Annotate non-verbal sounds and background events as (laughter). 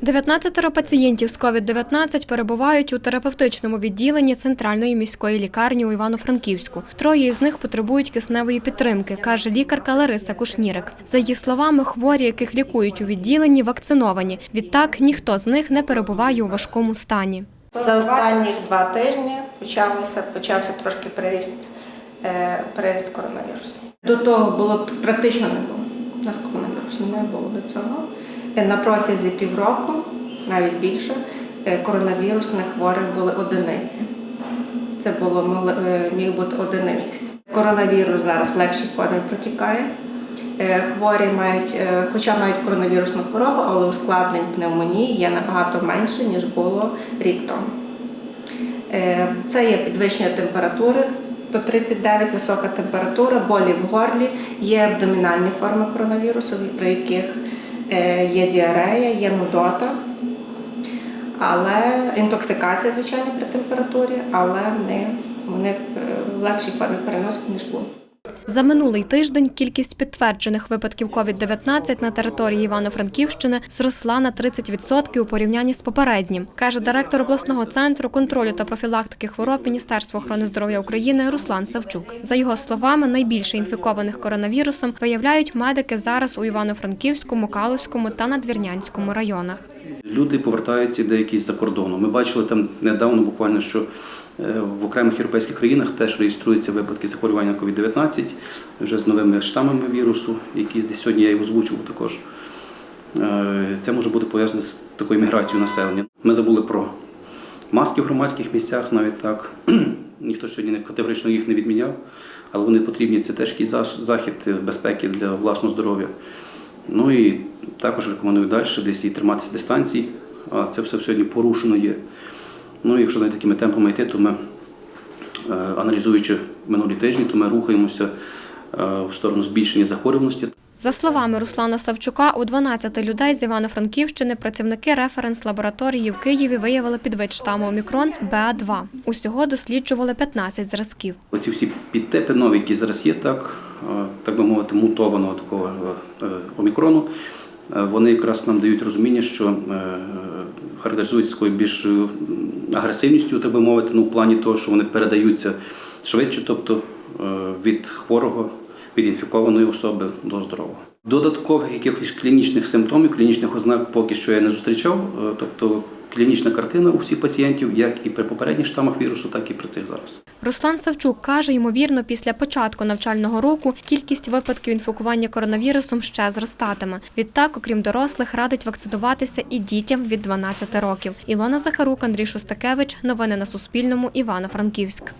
19 пацієнтів з COVID-19 перебувають у терапевтичному відділенні центральної міської лікарні у Івано-Франківську. Троє із них потребують кисневої підтримки, каже лікарка Лариса Кушнірик. За її словами, хворі, яких лікують у відділенні, вакциновані. Відтак ніхто з них не перебуває у важкому стані. За останні два тижні почався, почався трошки приріст, е, приріст коронавірусу. До того було практично не було. У нас коронавірусу не було до цього. Е, На протязі півроку, навіть більше, е, коронавірусних хворих були одиниці. Це було е, міг бути один на місяць. Коронавірус зараз в легшій формі протікає. Хворі мають, хоча мають коронавірусну хворобу, але ускладнень пневмонії є набагато менше, ніж було рік тому. Це є підвищення температури до 39, висока температура, болі в горлі, є абдомінальні форми коронавірусу, при яких є діарея, є нудота, але інтоксикація, звичайно, при температурі, але вони, е, в легшій формі переносять, ніж було. За минулий тиждень кількість підтверджених випадків COVID-19 на території Івано-Франківщини зросла на 30% у порівнянні з попереднім, каже директор обласного центру контролю та профілактики хвороб Міністерства охорони здоров'я України Руслан Савчук. За його словами, найбільше інфікованих коронавірусом виявляють медики зараз у Івано-Франківську, Мукаловському та Надвірнянському районах. Люди повертаються деякі з-за кордону. Ми бачили там недавно буквально, що е, в окремих європейських країнах теж реєструються випадки захворювання на COVID-19 вже з новими штамами вірусу, які десь сьогодні я їх озвучував також. Е, Це може бути пов'язано з такою міграцією населення. Ми забули про маски в громадських місцях, навіть так. (clears throat) Ніхто сьогодні категорично їх не відміняв, але вони потрібні. Це теж якийсь захід безпеки для власного здоров'я. Ну і також рекомендую далі десь і триматися дистанції, а це все сьогодні порушено є. Ну і якщо за такими темпами йти, то ми, е, аналізуючи минулі тижні, то ми рухаємося е, в сторону збільшення захворюваності. За словами Руслана Савчука, у 12 людей з Івано-Франківщини працівники референс-лабораторії в Києві виявили підвид штаму омікрон БА2. Усього досліджували 15 зразків. Оці всі підтипи нові, які зараз є, так, так би мовити, мутованого такого е, е, омікрону, е, вони якраз нам дають розуміння, що е, характеризуються такою більшою агресивністю, так би мовити, ну, в плані того, що вони передаються швидше, тобто е, від хворого, від інфікованої особи до здорового. Додаткових якихось клінічних симптомів, клінічних ознак поки що я не зустрічав. е, Тобто клінічна картина у всіх пацієнтів, як і при попередніх штамах вірусу, так і при цих зараз. Руслан Савчук каже, ймовірно, після початку навчального року кількість випадків інфікування коронавірусом ще зростатиме. Відтак, окрім дорослих, радить вакцинуватися і дітям від 12 років. Ілона Захарук, Андрій Шустакевич. Новини на Суспільному. Івано-Франківськ.